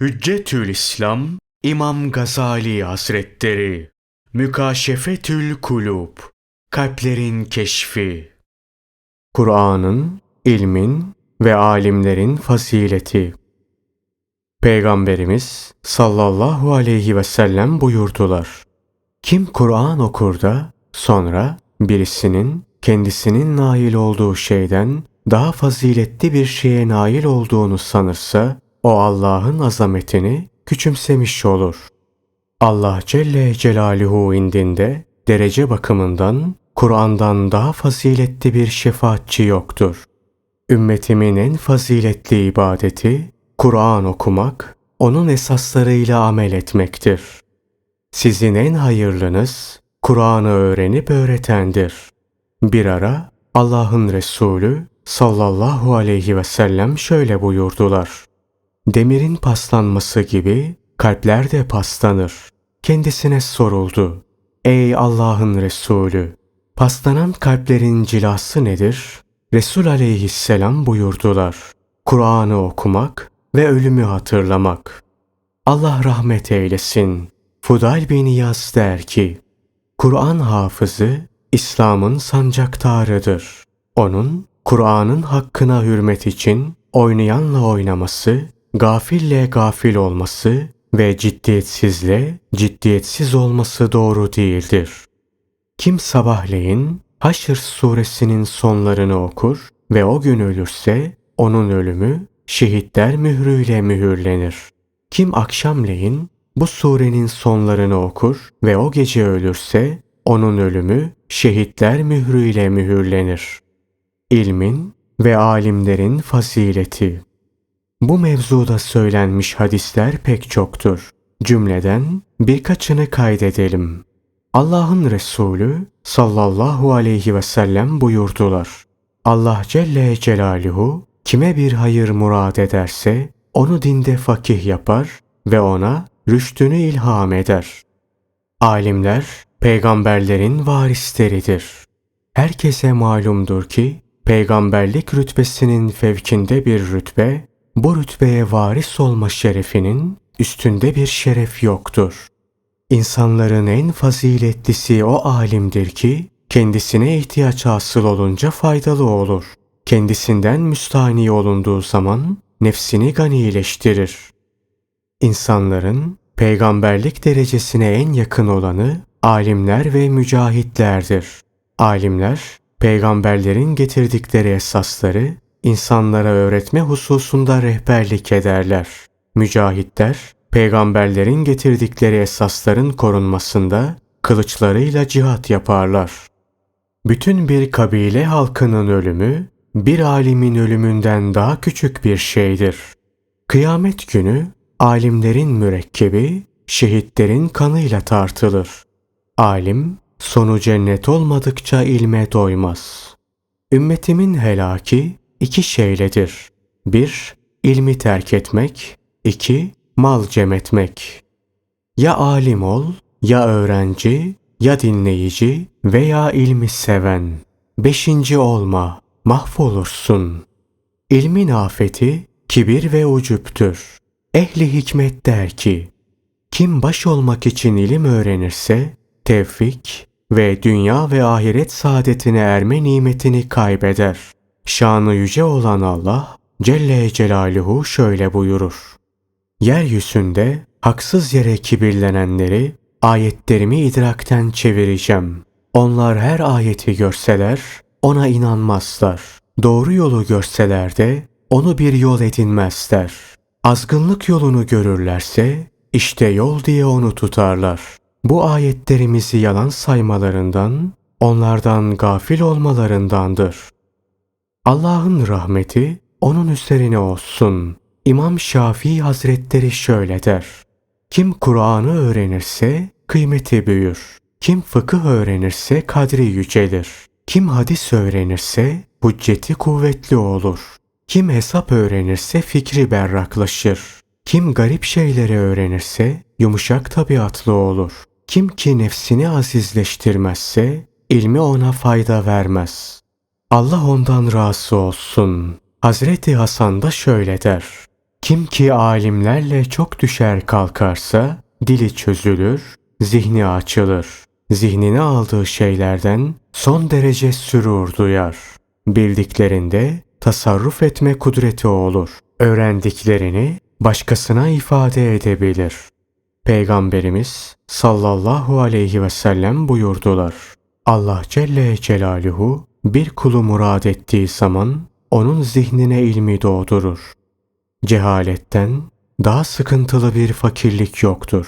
Hüccetül İslam İmam Gazali Hazretleri. Mükaşefetül Kulub Kalplerin Keşfi. Kur'an'ın, ilmin ve alimlerin fazileti. Peygamberimiz sallallahu aleyhi ve sellem buyurdular. Kim Kur'an okur da sonra birisinin kendisinin nail olduğu şeyden daha faziletli bir şeye nail olduğunu sanırsa o Allah'ın azametini küçümsemiş olur. Allah Celle Celaluhu indinde derece bakımından Kur'an'dan daha faziletli bir şefaatçi yoktur. Ümmetimin en faziletli ibadeti Kur'an okumak, onun esaslarıyla amel etmektir. Sizin en hayırlınız Kur'an'ı öğrenip öğretendir. Bir ara Allah'ın Resulü sallallahu aleyhi ve sellem şöyle buyurdular. Demirin paslanması gibi kalpler de paslanır. Kendisine soruldu. Ey Allah'ın Resulü! Paslanan kalplerin cilası nedir? Resul aleyhisselam buyurdular. Kur'an'ı okumak ve ölümü hatırlamak. Allah rahmet eylesin. Fudayl bin Yaz der ki, Kur'an hafızı İslam'ın sancaktarıdır. Onun Kur'an'ın hakkına hürmet için oynayanla oynaması gafille gafil olması ve ciddiyetsizle ciddiyetsiz olması doğru değildir. Kim sabahleyin Haşr suresinin sonlarını okur ve o gün ölürse onun ölümü şehitler mührüyle mühürlenir. Kim akşamleyin bu surenin sonlarını okur ve o gece ölürse onun ölümü şehitler mührüyle mühürlenir. İlmin ve alimlerin fazileti bu mevzuda söylenmiş hadisler pek çoktur. Cümleden birkaçını kaydedelim. Allah'ın Resulü sallallahu aleyhi ve sellem buyurdular. Allah Celle Celaluhu kime bir hayır murad ederse onu dinde fakih yapar ve ona rüştünü ilham eder. Alimler peygamberlerin varisleridir. Herkese malumdur ki peygamberlik rütbesinin fevkinde bir rütbe bu rütbeye varis olma şerefinin üstünde bir şeref yoktur. İnsanların en faziletlisi o alimdir ki kendisine ihtiyaç hasıl olunca faydalı olur. Kendisinden müstahni olunduğu zaman nefsini ganileştirir. İnsanların peygamberlik derecesine en yakın olanı alimler ve mücahitlerdir. Alimler peygamberlerin getirdikleri esasları insanlara öğretme hususunda rehberlik ederler. Mücahitler, peygamberlerin getirdikleri esasların korunmasında kılıçlarıyla cihat yaparlar. Bütün bir kabile halkının ölümü, bir alimin ölümünden daha küçük bir şeydir. Kıyamet günü, alimlerin mürekkebi, şehitlerin kanıyla tartılır. Alim, sonu cennet olmadıkça ilme doymaz. Ümmetimin helaki, iki şeyledir. Bir, ilmi terk etmek. iki mal cem etmek. Ya alim ol, ya öğrenci, ya dinleyici veya ilmi seven. Beşinci olma, mahvolursun. İlmin afeti kibir ve ucuptür. Ehli hikmet der ki, kim baş olmak için ilim öğrenirse, tevfik ve dünya ve ahiret saadetine erme nimetini kaybeder. Şanı yüce olan Allah Celle Celaluhu şöyle buyurur. Yeryüzünde haksız yere kibirlenenleri ayetlerimi idrakten çevireceğim. Onlar her ayeti görseler ona inanmazlar. Doğru yolu görseler de onu bir yol edinmezler. Azgınlık yolunu görürlerse işte yol diye onu tutarlar. Bu ayetlerimizi yalan saymalarından, onlardan gafil olmalarındandır. Allah'ın rahmeti onun üzerine olsun. İmam Şafii Hazretleri şöyle der. Kim Kur'an'ı öğrenirse kıymeti büyür. Kim fıkıh öğrenirse kadri yücelir. Kim hadis öğrenirse hücceti kuvvetli olur. Kim hesap öğrenirse fikri berraklaşır. Kim garip şeyleri öğrenirse yumuşak tabiatlı olur. Kim ki nefsini azizleştirmezse ilmi ona fayda vermez. Allah ondan razı olsun. Hazreti Hasan da şöyle der. Kim ki alimlerle çok düşer kalkarsa dili çözülür, zihni açılır. Zihnine aldığı şeylerden son derece sürur duyar. Bildiklerinde tasarruf etme kudreti olur. Öğrendiklerini başkasına ifade edebilir. Peygamberimiz sallallahu aleyhi ve sellem buyurdular. Allah Celle Celaluhu bir kulu murad ettiği zaman onun zihnine ilmi doğdurur. Cehaletten daha sıkıntılı bir fakirlik yoktur.